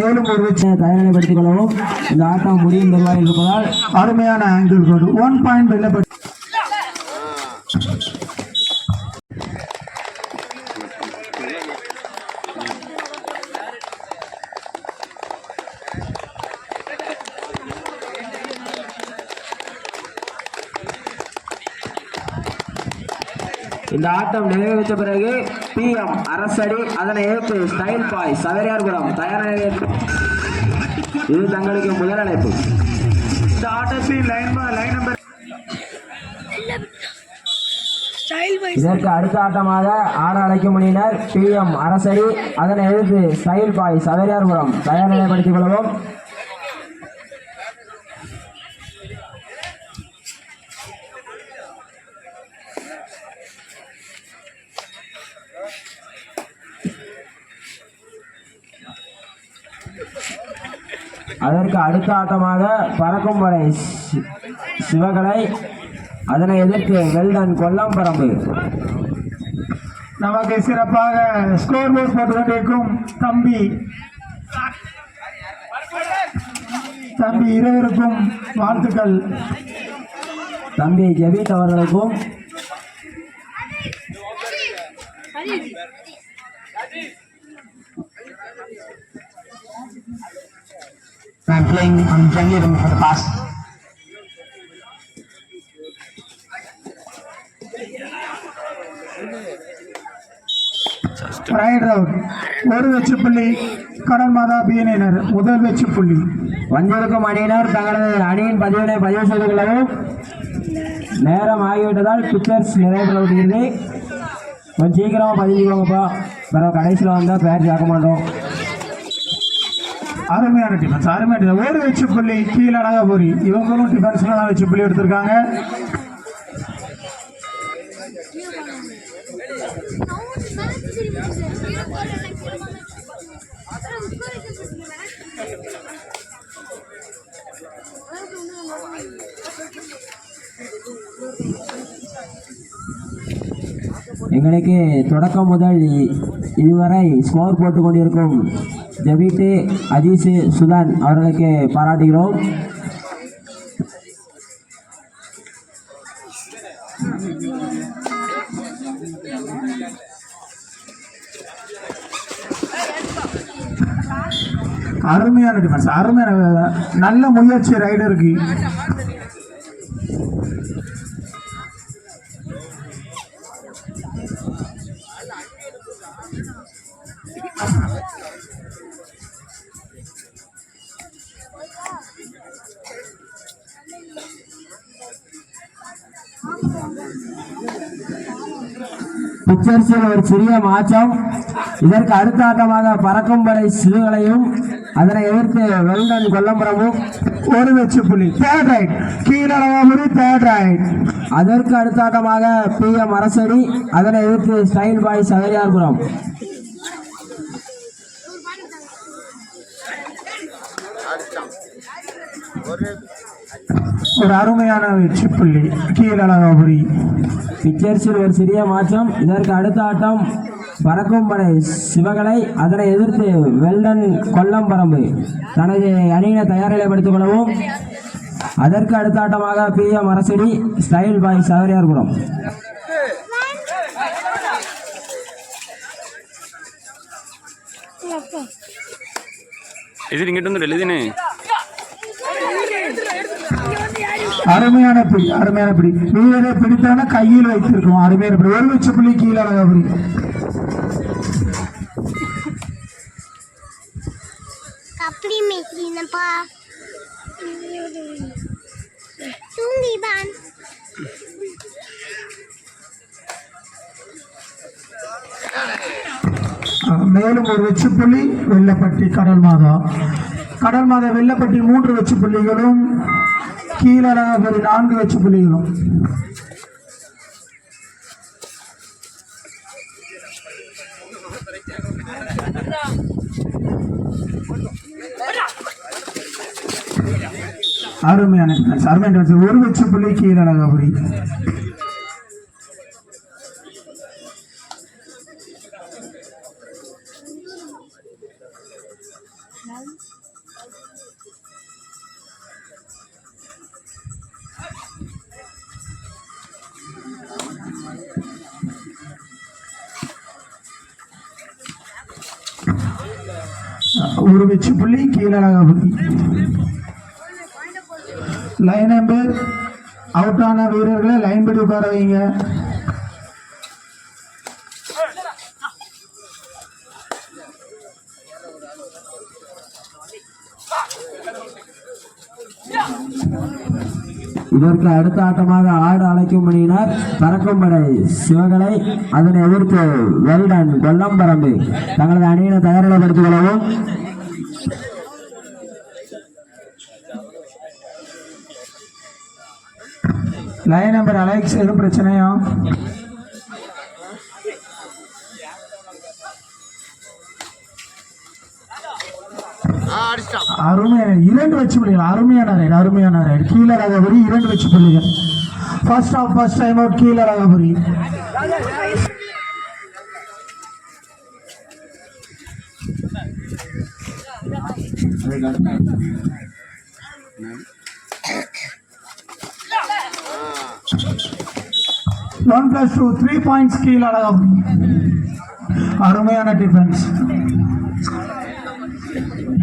மேலும் ஒரு தயாரிப்படுத்திக் கொள்ளவும். இந்த ஆட்டம் முடியும் தருவாயில் இருப்பதால் அருமையான ஆங்கிள் ஒன் பாயிண்ட் வெல்லப்பட்டு இந்த ஆட்டம் நிறைவேற்ற பிறகு பி எம் அரசடி அதனை ஏற்று ஸ்டைல் பாய் சவரியார்புரம் தயார் இது தங்களுக்கு முதல் அழைப்பு. இந்த ஆட்டத்தில் லைன் லைன் நம்பர் இதற்கு அடுத்த ஆட்டமாக ஆட அழைக்கும் அணியினர் பி எம் அரசடி அதனை எதிர்த்து ஸ்டைல் பாய் சவரியார்புரம் தயார் நிலைப்படுத்திக் கொள்ளவும். அதற்கு அடுத்த ஆட்டமாக பறக்கும் சி- சிவகலை அதனை எதிர்த்து வெல்டன் கொல்லம்பரம்பு. நமக்கு சிறப்பாக ஸ்கோர் போர்ட் போட்டு கொண்டிருக்கும் தம்பி. தம்பி இருவருக்கும் வாழ்த்துக்கள். தம்பி ஜெபித் அவர்களுக்கும் I'm playing on Jungle for the past ஒரு வெற்றி புள்ளி. கடன் மாதா பிஎன்ஏனர் முதல் வெற்றி புள்ளி. வந்திருக்கும் அணியினர் தங்களது அணியின் பதிவினை பதிவு செய்து கொள்ளவும். நேரம் ஆகிவிட்டதால் பிக்சர்ஸ் நிறைவேற்றப்படுகிறது கொஞ்சம் சீக்கிரமாக பதிவுக்கோங்கப்பா பிறகு கடைசியில் வந்தால் பேர் சேர்க்க மாட்டோம். அருமையான டிஃபென்ஸ் அருமையான defense. வச்சு புள்ளி கீழே அழகாபுரி இவங்களும் டிஃபென்ஸ்ல வச்சு புள்ளி எடுத்திருக்காங்க எங்களுக்கு தொடக்கம் முதல் இதுவரை ஸ்கோர் போட்டு கொண்டிருக்கும் ஜபிட்டு அஜீஸ் சுதான் அவர்களுக்கு பாராட்டுகிறோம். அருமையான டிஃபென்ஸ் அருமையான நல்ல முயற்சி ரைடருக்கு பிக்சர்ஸில் ஒரு சிறிய மாற்றம். இதற்கு அடுத்த ஆட்டமாக பறக்கும் படை சிறுகளையும் அதனை எதிர்த்து வெல்டன் கொல்லம்புறமும் ஒரு வெச்சு புள்ளி. தேர்ட் ரைட் கீழே தேர்ட் ரைட் அதற்கு அடுத்த ஆட்டமாக பி எம் அரசடி அதனை எதிர்த்து ஸ்டைல் பாய் சகரியார்புரம். ஒரு அருமையான வெற்றி புள்ளி கீழே அழகாபுரி பிக்சர்ஸில் ஒரு சிறிய மாற்றம். இதற்கு அடுத்த ஆட்டம் பறக்கும் படை சிவகலை. அதனை எதிர்த்து வெல்டன் கொல்லம்பரம்பு. தனது அணியினை தயார் நிலைப்படுத்திக் கொள்ளவும். அதற்கு அடுத்த ஆட்டமாக P M Arasadi style boy Sakariyarpuram இது இங்கிட்ட வந்து எழுதினே. அருமையான பிடி அருமையான பிடி. வீரரை பிடித்தான கையில் வைத்திருக்கோம் அருமையான பிடி. ஒரு வெற்றி புள்ளி கீழே மேய்க்கிறீனப்பா. தூங்கிபான் மேலும் ஒரு வெச்சுப்புள்ளி புள்ளி வெள்ளப்பட்டி கடல் மாதா. கடல் மாதா வெள்ளப்பட்டி மூன்று வெச்சு புள்ளிகளும் கீழே நான்கு வெச்சு புள்ளிகளும் அருமையான அருமையான ஒரு வெச்சு புள்ளி கீழே ஒரு வெச்சு புள்ளி கீழே லைன் நம்பர் அவுட்டான வீரர்களை லைன் படி உட்கார வைங்க. இதற்கு அடுத்த ஆட்டமாக ஆடு அழைக்கும் மணியினர் பறக்கும் படை சிவகலை. அதனை எதிர்த்து வெல்டன் கொல்லம்பரம்பு. தங்களது அணியினை தயாரிடப்படுத்திக் கொள்ளவும். லைன் நம்பர் அலெக்ஸ் எதுவும் பிரச்சனையும் அருமையான இரண்டு வச்சு பிள்ளைகள். அருமையான ரைடு அருமையான ரைடு கீழே ரகபுரி இரண்டு வச்சு பிள்ளைகள். First half first time out கீழே Ragapuri one plus two three points கீழே அழகாபுரி அருமையான டிஃபென்ஸ்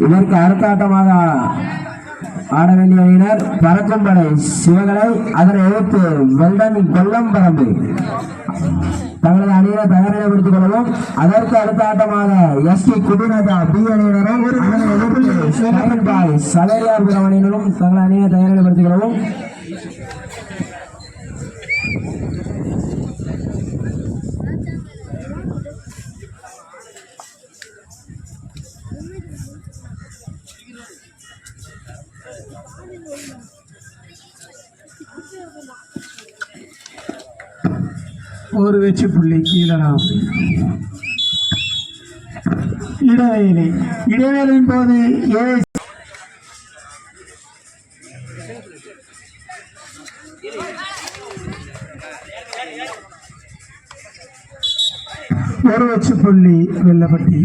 இதற்கு அடுத்த ஆட்டமாக ஆட வேண்டிய வீரர் பறக்கும் படை சிவகலை அதனை எதிர்த்து வெல்டன் கொல்லம்பரம்பு தங்களது அணியினை தயாரிப்படுத்திக் கொள்ளவும் அதற்கு அடுத்த ஆட்டமாக எஸ் டி குடிநதா பி அணியினரும் சலேரியார் எதிர்த்து ஸ்டெஃபன் அணியினரும் தங்களது அணியினை தயாரிப்படுத்திக் கொள்ளவும் ஒரு வெச்சு புள்ளி. கீழலாம் இடைவேளை இடைவேளையின் போது ஏ ஒரு வச்சு புள்ளி வெள்ளப்பட்டி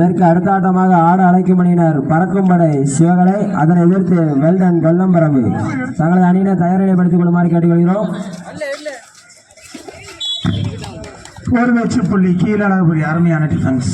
இதற்கு அடுத்த ஆட்டமாக ஆட அழைக்கும் அணியினர் பறக்கும் படை சிவகலை அதனை எதிர்த்து வெல்டன் கொல்லம்பரம்பு தங்களது அணியினை தயாரிப்படுத்திக் கொள்ளுமாறு கேட்டுக்கொள்கிறோம். ஒரு வெச்சு புள்ளி கீழே அழகாபுரி அருமையான defence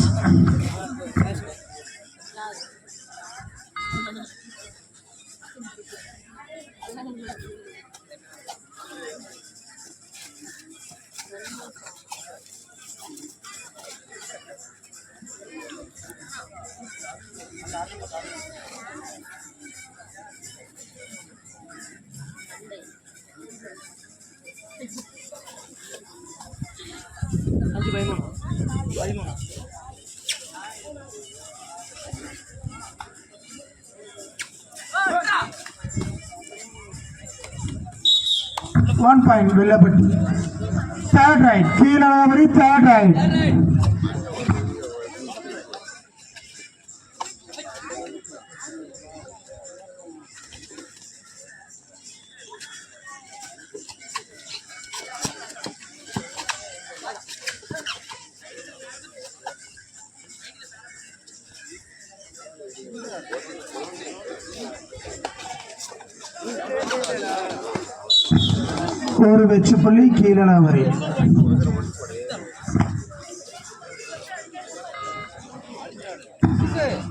One point, Villapati. Third right, Keelavri, third right. ஒரு வெச்சுப்பள்ளி கீழனாவரி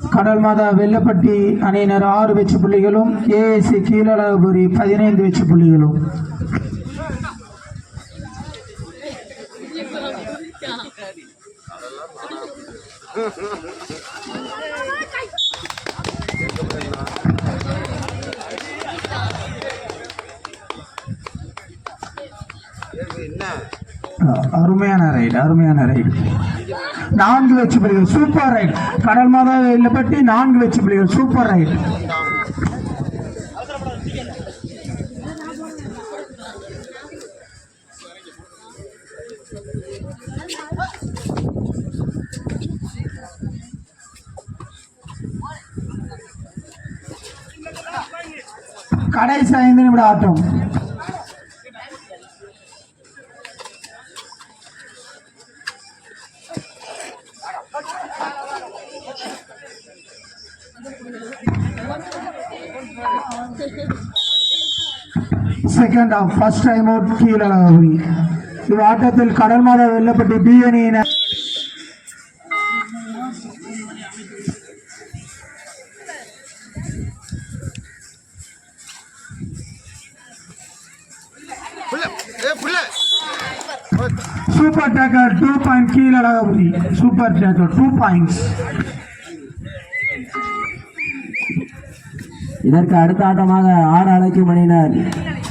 கடல் மாதா வெள்ளப்பட்டி அணியினர் ஆறு வெச்சு புள்ளிகளும் ஏஎஸ்சி கீழளவுபுரி பதினைந்து வெச்சு புள்ளிகளும். அஹ் அருமையான ரைடு அருமையான ரைடு நான்கு வெற்றி புலிகள் சூப்பர் ரைடு கடல் மாதா பற்றி நான்கு வெற்றி புலிகள் சூப்பர் ரைடு கடைசி ஐந்து நிமிட ஆட்டம். செகண்ட் ஃபர்ஸ்ட் டைம் அவுட் கீழளவுரி இவ்வாட்டத்தில் கடல் மாதா வெல்லப்பட்டு பி அணியினர் சூப்பர் டேக்கர் டூ பாயிண்ட் கீழளவுரி சூப்பர் டேக்கர் டூ பாயிண்ட்ஸ் இதற்கு அடுத்த ஆட்டமாக ஆறு அழைக்கும் அணியினர்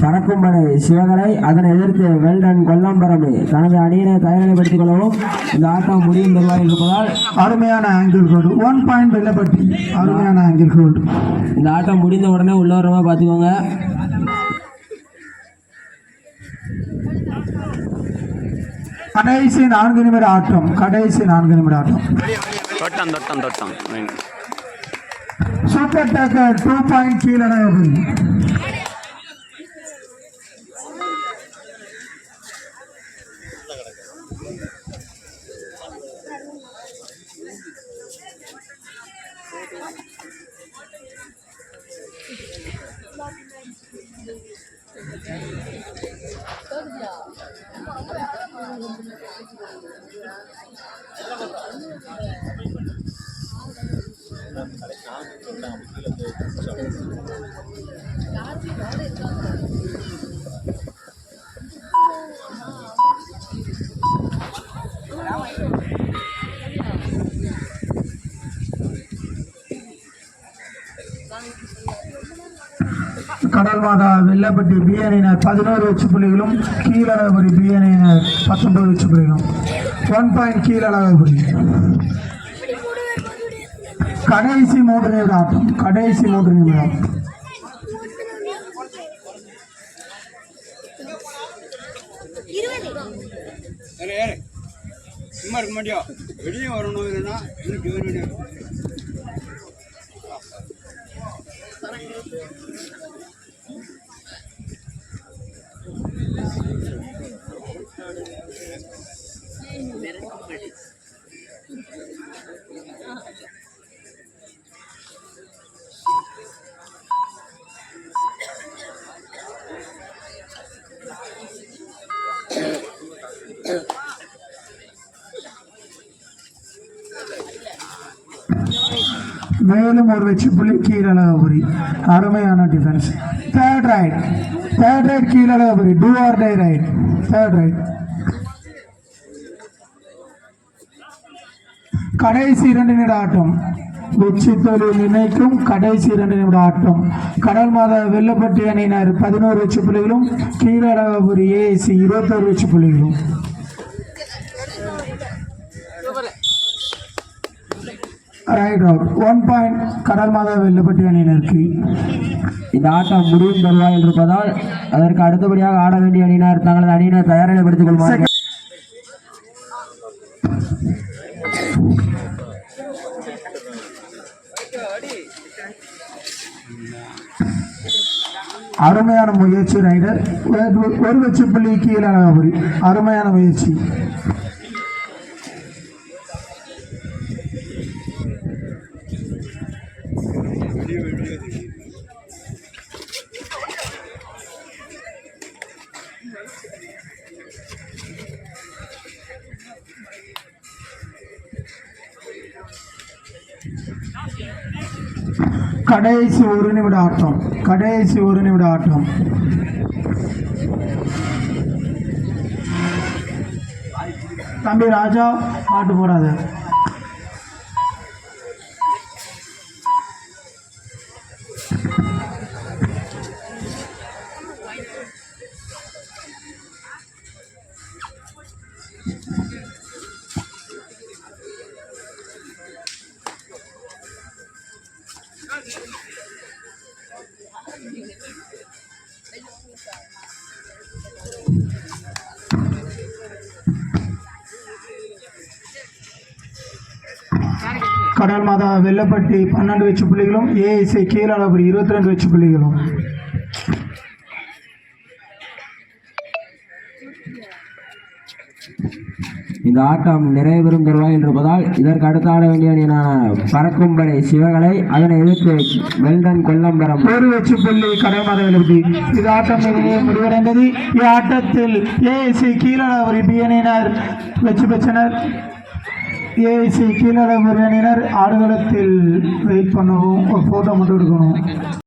பறக்கும் படை சிவகலை அதனை எதிர்த்து வெல்டன் கொல்லம்பரம்பு தனது அணியினை தயார்நிலைப்படுத்திக் கொள்ளவும் இந்த ஆட்டம் முடியும் தருவாயில் இருப்பதால் அருமையான ஆங்கிள் கோடு ஒன் பாயிண்ட் வெல்லப்பட்டி அருமையான ஆங்கிள் கோடு இந்த ஆட்டம் முடிந்த உடனே உள்ளவரமா பார்த்துக்கோங்க. கடைசி நான்கு நிமிட ஆட்டம். கடைசி நான்கு நிமிட ஆட்டம். தொட்டம் தொட்டம் தொட்டம். சூப்பர் டேக்கர் டூ பாயிண்ட் கீழடகு கடல்வாதா வெள்ளப்பட்டி பிஎன்ஐனர் பதினோரு வச்சு புள்ளிகளும் கீழழகுபுரி பிஎன்ஐனர் பத்தொன்பது வச்சு புள்ளிகளும். ஒன் பாயிண்ட் கீழழகுபுரி கடைசி மூன்று நிமிட ஆட்டம் கடைசி மூன்று நிமிடம். சும்மா இருக்க மாட்டியா? வெளியே வரணும் இல்லைன்னா இன்னும் மேலும் ஒரு வெற்றி புள்ளி கீழழகுபுரி. அருமையான defence third right third right கீழழகுபுரி. Do or die raid third right கடைசி இரண்டு நிமிட ஆட்டம். வெற்றி தொழில் நினைக்கும் கடைசி இரண்டு நிமிட ஆட்டம். கடல் மாத வெள்ளப்பட்டி அணியினர் பதினோரு வெற்றி புள்ளிகளும் கீழழகுபுரி ஏசி இருபத்தோரு வெற்றி புள்ளிகளும். பாயிண்ட் அவுட் ஒன் பாயிண்ட் கடல் மாதா வெள்ளப்பட்டி அணியினருக்கு இந்த ஆட்டம் முடியும் தருவாயில் இருப்பதால் அதற்கு அடுத்தபடியாக ஆட வேண்டிய அணியினர் தங்களது அணியினர் தயாரிப்படுத்திக் கொள்வார்கள். அருமையான முயற்சி ரைடர். ஒரு- ஒரு வெற்றி புள்ளி கீழழகுபுரி அருமையான முயற்சி. கடைசி ஒரு நிமிட ஆட்டம் கடைசி ஒரு நிமிட ஆட்டம் தம்பி ராஜா பாட்டு போடாத. கடல் மாதா வெள்ளப்பட்டி பன்னெண்டு வச்சு புள்ளிகளும் ஏஎஸ்ஐ கீழளபுரி இருபத்தி ரெண்டு வச்சு புள்ளிகளும். இந்த ஆட்டம் நிறைவு பெறும் தருவாயில் இருப்பதால் இதற்கு அடுத்து ஆட வேண்டிய அணியினான பறக்கும் படை சிவகலை அதனை எதிர்த்து வெல்டன் கொல்லம்பரம். ஒரு வெற்றி புள்ளி கடல் மாதா வெள்ளப்பட்டி. இது ஆட்டம் முடிவடைந்தது. இவ்வாட்டத்தில் ஏஎஸ்ஐ கீழளபுரி பி அணியினர் வெற்றி பெற்றனர். ஏஐசி கீழளபுரி அணியினர் ஆடுகளத்தில் வெயிட் பண்ணவும் ஒரு ஃபோட்டோ மட்டும் எடுக்கணும்.